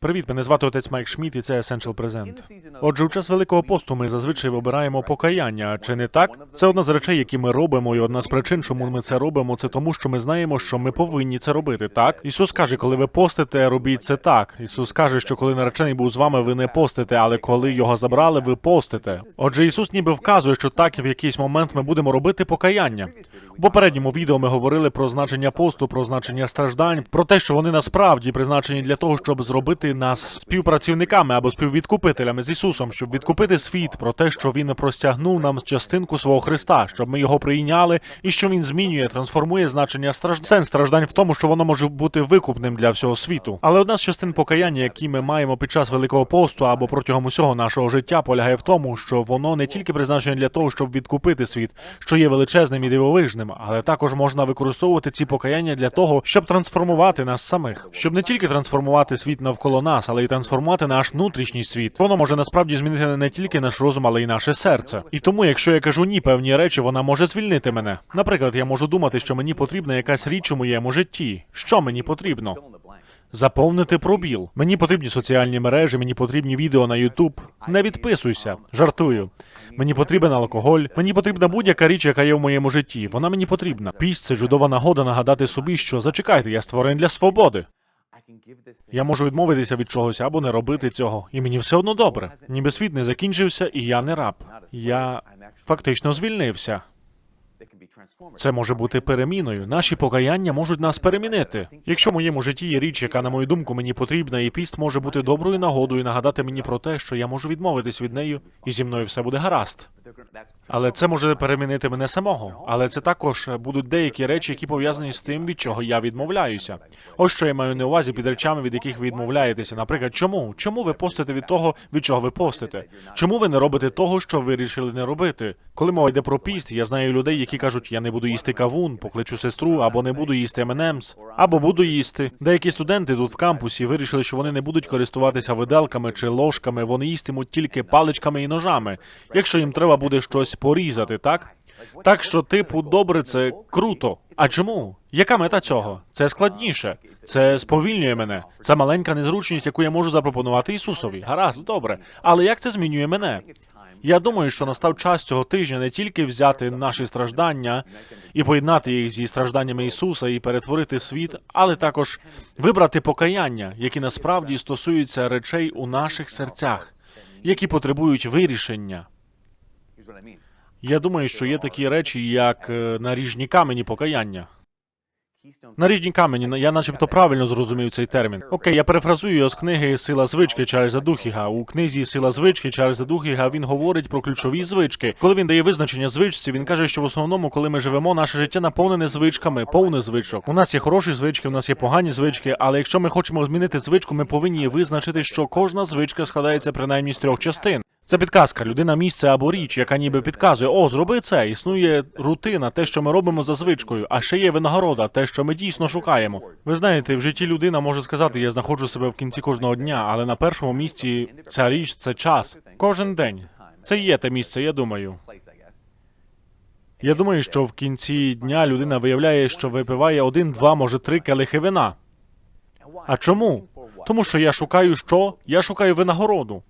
Привіт, мене звати отець Майк Шміт, і це Essential Present. Отже, у час Великого посту ми зазвичай вибираємо покаяння, чи не так? Це одна з речей, які ми робимо, і одна з причин, чому ми це робимо, це тому, що ми знаємо, що ми повинні це робити. Так Ісус каже, коли ви постите, робіть це так. Ісус каже, що коли наречений був з вами, ви не постите, але коли його забрали, ви постите. Отже, Ісус ніби вказує, що так в якийсь момент ми будемо робити покаяння. У попередньому відео ми говорили про значення посту, про значення страждань, про те, що вони насправді призначені для того, щоб зробити нас співпрацівниками або співвідкупителями з Ісусом, щоб відкупити світ, про те, що Він простягнув нам частинку свого Христа, щоб ми його прийняли, і що він змінює, трансформує значення страждань. Сенс страждань в тому, що воно може бути викупним для всього світу. Але одна з частин покаяння, які ми маємо під час Великого посту або протягом усього нашого життя, полягає в тому, що воно не тільки призначене для того, щоб відкупити світ, що є величезним і дивовижним, але також можна використовувати ці покаяння для того, щоб трансформувати нас самих, щоб не тільки трансформувати світ навколо нас, але й трансформувати наш внутрішній світ. Воно може насправді змінити не тільки наш розум, але й наше серце. І тому, якщо я кажу ні певні речі, вона може звільнити мене. Наприклад, я можу думати, що мені потрібна якась річ у моєму житті. Що мені потрібно? Заповнити пробіл. Мені потрібні соціальні мережі, мені потрібні відео на Ютуб. Не відписуйся. Жартую. Мені потрібен алкоголь. Мені потрібна будь-яка річ, яка є в моєму житті. Вона мені потрібна. Піст це чудова нагода нагадати собі, що зачекайте, я створений для свободи. Я можу відмовитися від чогось або не робити цього, і мені все одно добре. Ніби світ не закінчився, і я не раб. Я фактично звільнився. Це може бути переміною. Наші покаяння можуть нас перемінити. Якщо в моєму житті є річ, яка, на мою думку, мені потрібна, і піст може бути доброю нагодою нагадати мені про те, що я можу відмовитись від неї, і зі мною все буде гаразд. Але це може перемінити мене самого. Але це також будуть деякі речі, які пов'язані з тим, від чого я відмовляюся. Ось що я маю на увазі під речами, від яких ви відмовляєтеся. Наприклад, чому? Чому ви постите від того, від чого ви постите? Чому ви не робите того, що ви вирішили не робити? Коли мова йде про піст, я знаю людей, які кажуть, я не буду їсти кавун, покличу сестру, або не буду їсти M&M's, або буду їсти. Деякі студенти тут в кампусі вирішили, що вони не будуть користуватися виделками чи ложками, вони їстимуть тільки паличками і ножами, якщо їм треба буде щось порізати, так? Так що, типу, добре, це круто. А чому? Яка мета цього? Це складніше. Це сповільнює мене. Це маленька незручність, яку я можу запропонувати Ісусові. Гаразд, добре. Але як це змінює мене? Я думаю, що настав час цього тижня не тільки взяти наші страждання і поєднати їх зі стражданнями Ісуса і перетворити світ, але також вибрати покаяння, які насправді стосуються речей у наших серцях, які потребують вирішення. Я думаю, що є такі речі, як е, наріжні камені покаяння. Наріжні камені, я начебто правильно зрозумів цей термін. Окей, я перефразую його з книги Сила звички Чарльза Духіга. У книзі Сила звички Чарльза Духіга він говорить про ключові звички. Коли він дає визначення звичці, він каже, що в основному, коли ми живемо, наше життя наповнене звичками, повне звичок. У нас є хороші звички, у нас є погані звички, але якщо ми хочемо змінити звичку, ми повинні визначити, що кожна звичка складається принаймні з трьох частин. Це підказка, людина, місце або річ, яка ніби підказує: о, зроби це. Існує рутина, те, що ми робимо за звичкою, а ще є винагорода, те, що ми дійсно шукаємо. Ви знаєте, в житті людина може сказати, я знаходжу себе в кінці кожного дня, але на першому місці ця річ це час. Кожен день. Це є те місце, я думаю. Я думаю, що в кінці дня людина виявляє, що випиває один, два, може три келихи вина. А чому? Тому що я шукаю що? Я шукаю винагороду.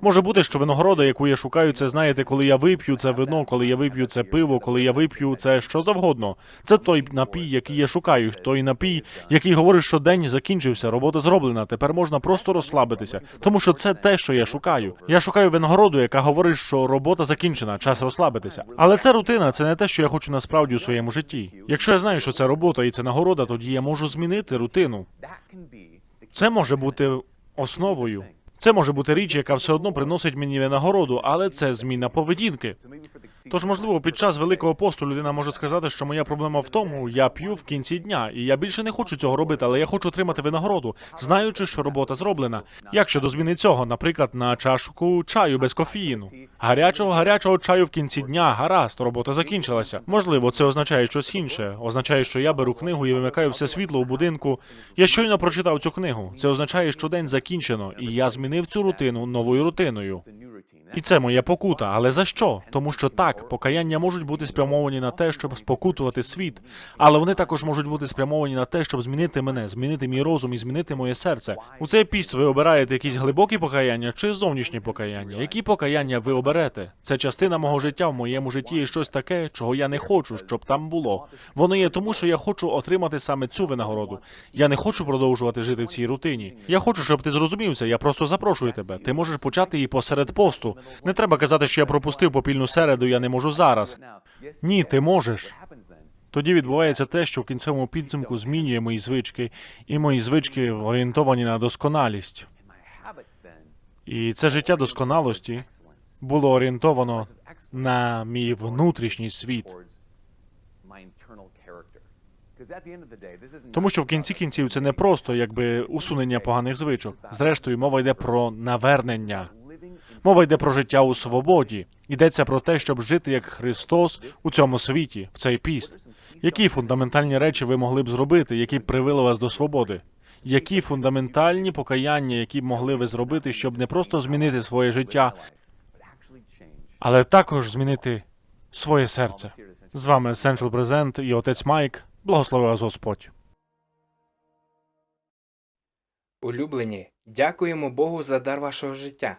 Може бути, що винагорода, яку я шукаю, це знаєте, коли я вип'ю це вино, коли я вип'ю це пиво, коли я вип'ю це що завгодно. Це той напій, який я шукаю, той напій, який говорить, що день закінчився, робота зроблена. Тепер можна просто розслабитися, тому що це те, що я шукаю. Я шукаю винагороду, яка говорить, що робота закінчена, час розслабитися. Але це рутина, це не те, що я хочу насправді у своєму житті. Якщо я знаю, що це робота і це нагорода, тоді я можу змінити рутину. Це може бути основою. Це може бути річ, яка все одно приносить мені винагороду, але це зміна поведінки. Тож, можливо, під час великого посту людина може сказати, що моя проблема в тому, я п'ю в кінці дня, і я більше не хочу цього робити, але я хочу отримати винагороду, знаючи, що робота зроблена. Як щодо зміни цього, наприклад, на чашку чаю без кофеїну, гарячого гарячого чаю в кінці дня, гаразд, робота закінчилася. Можливо, це означає щось інше. Означає, що я беру книгу і вимикаю все світло у будинку. Я щойно прочитав цю книгу. Це означає, що день закінчено, і я змінив цю рутину новою рутиною. І це моя покута. Але за що? Тому що так, покаяння можуть бути спрямовані на те, щоб спокутувати світ, але вони також можуть бути спрямовані на те, щоб змінити мене, змінити мій розум і змінити моє серце. У цей піст ви обираєте якісь глибокі покаяння чи зовнішні покаяння. Які покаяння ви оберете? Це частина мого життя в моєму житті є щось таке, чого я не хочу, щоб там було. Воно є тому, що я хочу отримати саме цю винагороду. Я не хочу продовжувати жити в цій рутині. Я хочу, щоб ти зрозумів це. Я просто запрошую тебе. Ти можеш почати її посеред посту. Не треба казати, що я пропустив попільну середу, я не можу зараз. Ні, ти можеш. Тоді відбувається те, що в кінцевому підсумку змінює мої звички, і мої звички орієнтовані на досконалість. І це життя досконалості було орієнтовано на мій внутрішній світ. Тому що в кінці кінців це не просто якби усунення поганих звичок. Зрештою, мова йде про навернення. Мова йде про життя у свободі. Йдеться про те, щоб жити як Христос у цьому світі, в цей піст. Які фундаментальні речі ви могли б зробити, які б привели вас до свободи? Які фундаментальні покаяння, які б могли ви зробити, щоб не просто змінити своє життя, але також змінити своє серце? З вами Essential Present і отець Майк. Благослови вас Господь. Улюблені, дякуємо Богу за дар вашого життя.